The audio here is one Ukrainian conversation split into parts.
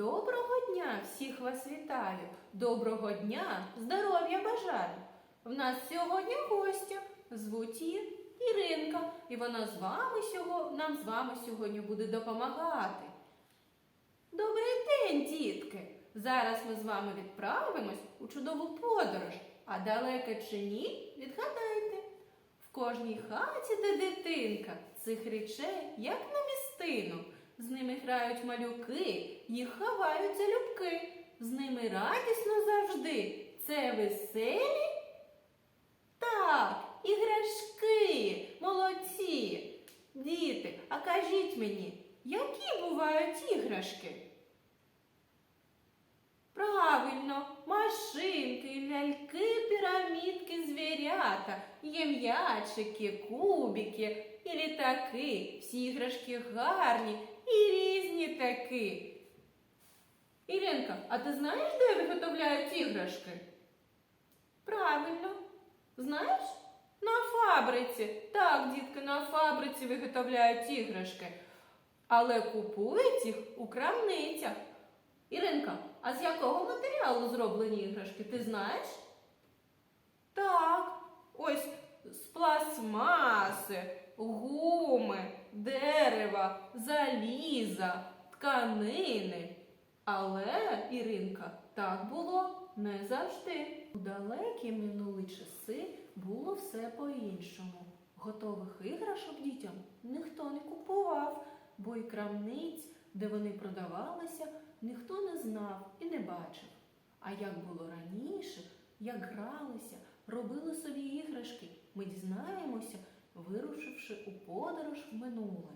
Доброго дня всіх вас вітаю. Доброго дня, здоров'я бажаю. В нас сьогодні гостя. Звуть її Іринка, і вона з вами сього, нам з вами сьогодні буде допомагати. Добрий день, дітки! Зараз ми з вами відправимось у чудову подорож, а далеко чи ні, відгадайте. В кожній хаті, де дитинка, цих речей, як на містину. З ними грають малюки, їх ховають залюбки. З ними радісно завжди. Це веселі? Так, іграшки, молодці. Діти, а кажіть мені, які бувають іграшки? Правильно, машинки, ляльки, пірамідки, звірята, є м'ячики, кубики і літаки. Всі іграшки гарні і різні таки. Іринка, а ти знаєш, де виготовляють іграшки? Правильно. Знаєш? На фабриці. Так, дітки, на фабриці виготовляють іграшки. Але купують їх у крамницях. Іринка, а з якого матеріалу зроблені іграшки, ти знаєш? Так, ось з пластмаси, гуми, дерева, заліза, тканини. Але, Іринка, так було не завжди. У далекі минулі часи було все по-іншому. Готових іграшок дітям ніхто не купував, бо й крамниць, де вони продавалися, ніхто не знав і не бачив. А як було раніше, як гралися, робили собі іграшки, ми дізнаємося, вирушивши у подорож в минуле.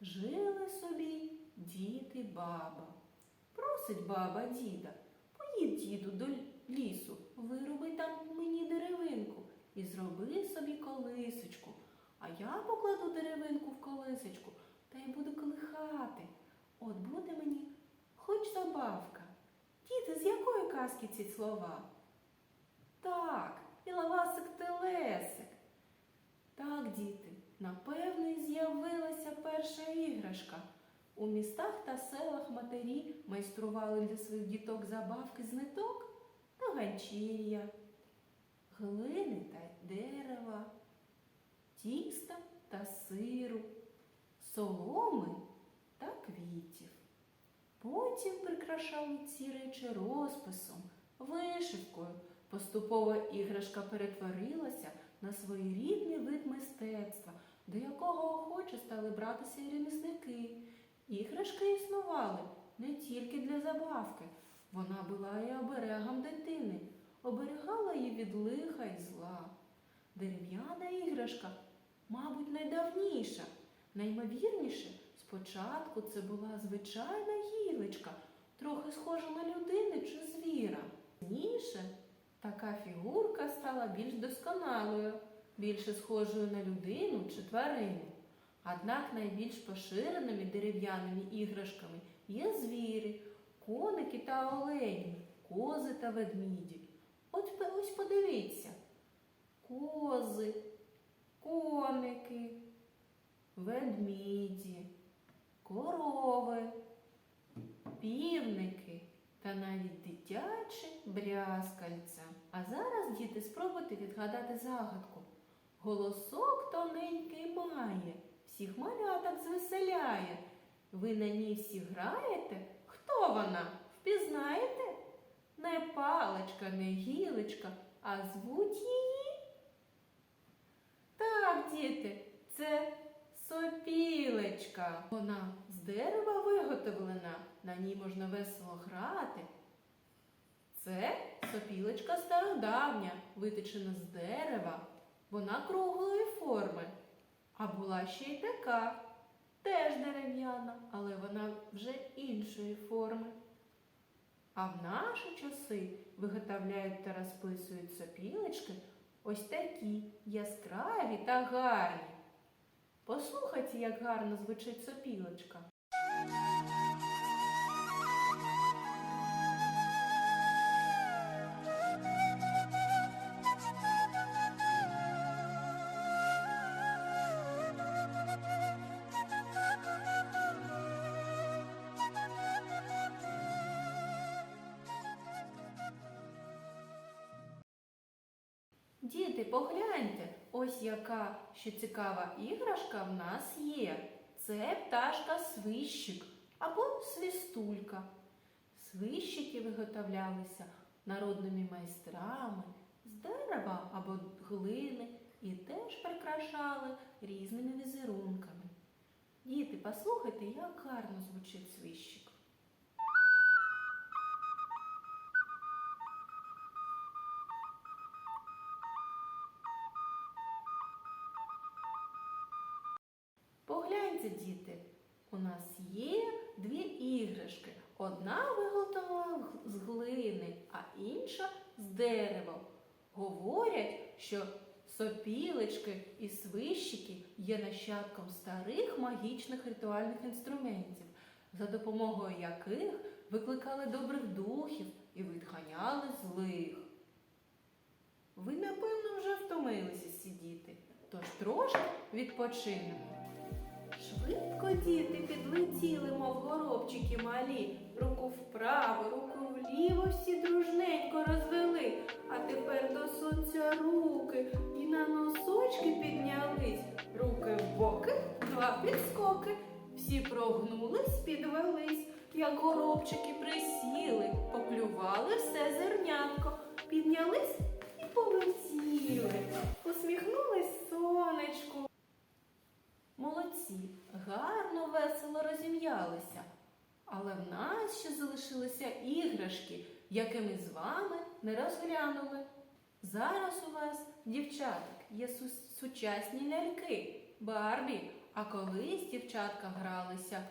Жили собі дід і баба. Просить баба діда, поїдь діду до лісу, вироби там мені деревинку і зроби собі колисочку. А я покладу деревинку в колисочку та й буду колихати. От буде мені хоч забавка. Діти, з якої казки ці слова? Так, і лавасик телесик. Так, діти, напевно, і з'явилася перша іграшка. У містах та селах матері майстрували для своїх діток забавки з ниток та ганчір'я, глини та дерева, тіста та сиру, соломи та квітів. Потім прикрашали ці речі розписом, вишивкою. Поступово іграшка перетворилася на своєрідний вид мистецтва, до якого охоче стали братися і ремісники. Іграшки існували не тільки для забавки, вона була і оберегом дитини, оберігала її від лиха і зла. Дерев'яна іграшка, мабуть, найдавніша, наймовірніше, спочатку це була звичайна гілочка, трохи схожа на людини чи звіра. Пізніше така фігурка стала більш досконалою, більше схожою на людину чи тварину. Однак найбільш поширеними дерев'яними іграшками є звірі, коники та олені, кози та ведміді. От ось подивіться. Кози, коники, ведміді, корови, півники та навіть дитячі брязкальця. А зараз, діти, спробуйте відгадати загадку. Голосок тоненький має, всіх маляток звеселяє. Ви на ній всі граєте? Хто вона? Впізнаєте? Не паличка, не гілочка, а звуть її. Так, діти, це сопілечка. Вона з дерева виготовлена, на ній можна весело грати. Це сопілочка стародавня, виточена з дерева. Вона круглої форми. А була ще й така, теж дерев'яна, але вона вже іншої форми. А в наші часи виготовляють та розписують сопілочки ось такі яскраві та гарні. Послухайте, як гарно звучить сопілочка. Діти, погляньте, ось яка ще цікава іграшка в нас є. Це пташка свищик або свистулька. Свищики виготовлялися народними майстрами з дерева або глини і теж прикрашали різними візерунками. Діти, послухайте, як гарно звучить свищик. З глини, а інша з дерева. Говорять, що сопілечки і свищики є нащадком старих магічних ритуальних інструментів, за допомогою яких викликали добрих духів і відганяли злих. Ви, напевно, вже втомилися сидіти, тож трошки відпочинемо. Швидко діти підлетіли, мов горобчики малі, руку вправо, руку вліво всі дружненько розвели, а тепер до сонця руки і на носочки піднялись, руки в боки, два підскоки, всі прогнулись, підвелись, як горобчики присіли, поклювали все зернятко, піднялись і полетіли, усміхнулись сонечку. Молодці, гарно, весело розім'ялися. Але в нас ще залишилися іграшки, які ми з вами не розглянули. Зараз у вас, дівчаток, є су- сучасні ляльки, Барбі, а колись дівчатка гралися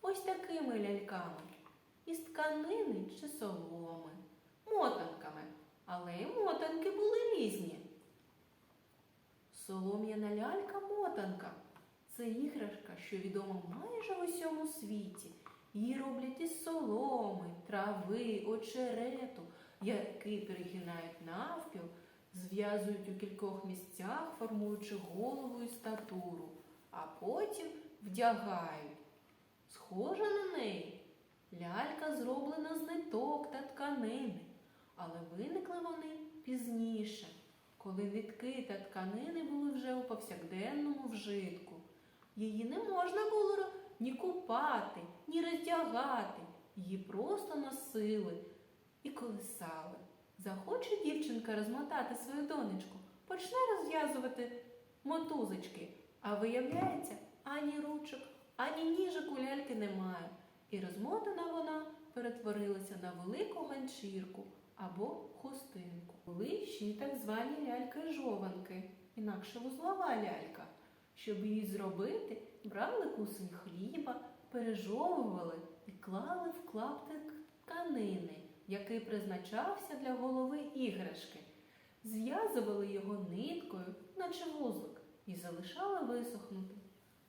ось такими ляльками. Із тканини чи соломи, мотанками, але й мотанки були різні. Солом'яна лялька-мотанка. Це іграшка, що відома майже в усьому світі. Її роблять із соломи, трави, очерету, які перегинають навпіл, зв'язують у кількох місцях, формуючи голову і статуру, а потім вдягають. Схожа на неї. Лялька зроблена з ниток та тканини, але виникли вони пізніше, коли нитки та тканини були вже у повсякденному вжитку. Її не можна було ні купати, ні роздягати. Її просто носили і колисали. Захоче дівчинка розмотати свою донечку, почне розв'язувати мотузочки, а виявляється, ані ручок, ані ніжок у ляльки немає. І розмотана вона перетворилася на велику ганчірку або хустинку. Були ще й так звані ляльки-жованки, інакше вузлова лялька. Щоб її зробити, брали кусень хліба, пережовували і клали в клаптик тканини, який призначався для голови іграшки. Зв'язували його ниткою, наче вузлик, і залишали висохнути.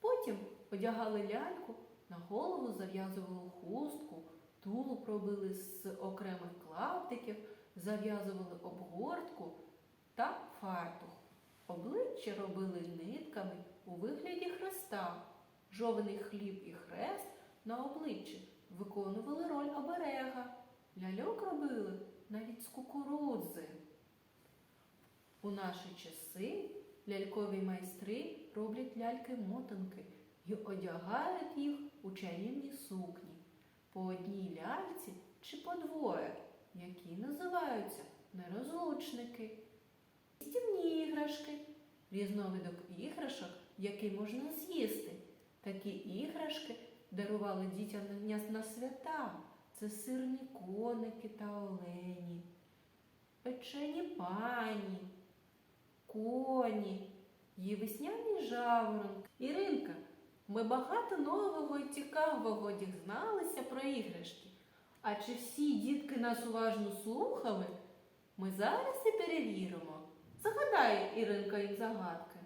Потім одягали ляльку, на голову зав'язували хустку, тулуб робили з окремих клаптиків, зав'язували обгортку та фартух. Обличчя робили нитками у вигляді хреста. Жований хліб і хрест на обличчі виконували роль оберега. Ляльок робили навіть з кукурудзи. У наші часи лялькові майстри роблять ляльки-мотанки і одягають їх у чарівні сукні по одній ляльці чи по двоє, які називаються нерозлучники. Стівні іграшки, різновидок іграшок, які можна з'їсти. Такі іграшки дарували дітям на, на свята. Це сирні коники та олені, печені пані, коні, є весняні жаворонки. Іринка, ми багато нового і цікавого дізналися про іграшки. А чи всі дітки нас уважно слухали? Ми зараз і перевіримо. Загадає Іринка їм загадки.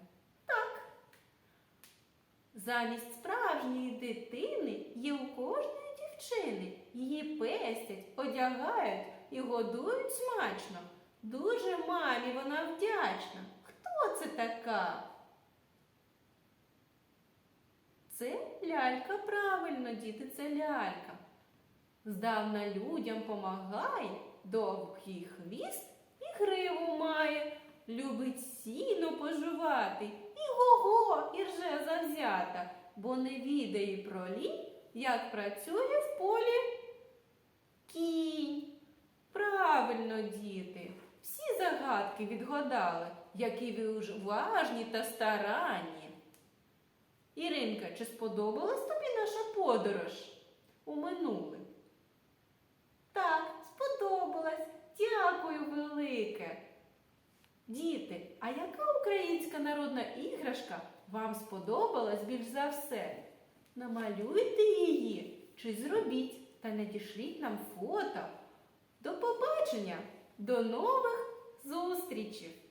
Замість справжньої дитини є у кожної дівчини. Її пестять, одягають і годують смачно. Дуже мамі вона вдячна. Хто це така? Це лялька, правильно, діти, це лялька. Здавна людям помагає, довгий хвіст і гриву має. любить сіно пожувати, і го-го, і завзята, бо не відає про лінь, як працює в полі кінь. Правильно, діти, всі загадки відгадали, які ви уж уважні та старанні. Іринка, чи сподобалась тобі наша подорож у минуле? Так, сподобалась. Дякую велике. Діти, а яка українська народна іграшка вам сподобалась більш за все? Намалюйте її чи зробіть та надішліть нам фото. До побачення, до нових зустрічей!